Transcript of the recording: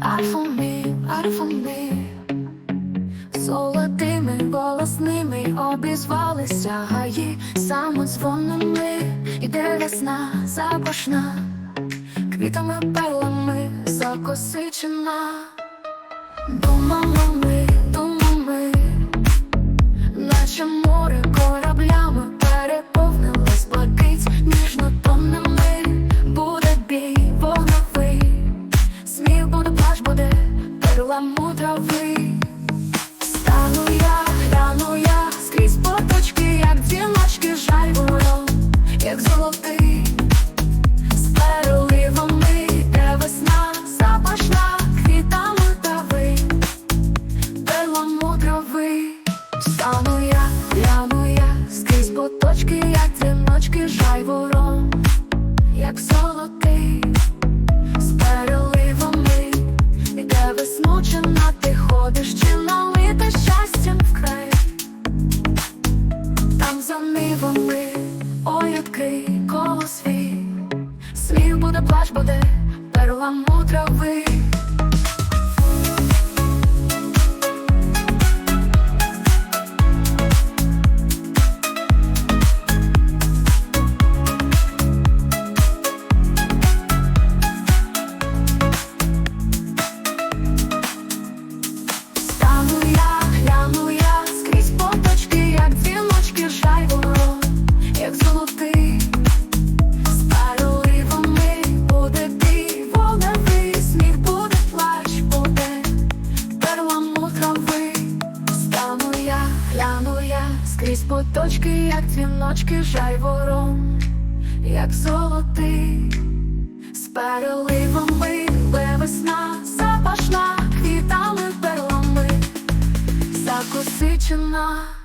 Альфомі, ми, золотими голосними обізвалися гаї самодзвонами, іде весна запашна, квітами пелами закосичена. думала ми, перламутровий Стану я, гляну я, скрізь поточки, як дзвіночки, жайворон, як золотий, з переливами, де весна запашна, квітами трави, перламутровий Стану я, гляну я, скрізь поточки, як дзвіночки, жайворон, як буде, плач буде, перламутровий. Стану я, скрізь поточки, як дзвіночки, жайворон, як золотий, з переливами, де весна запашна, квітами перлами закосичена.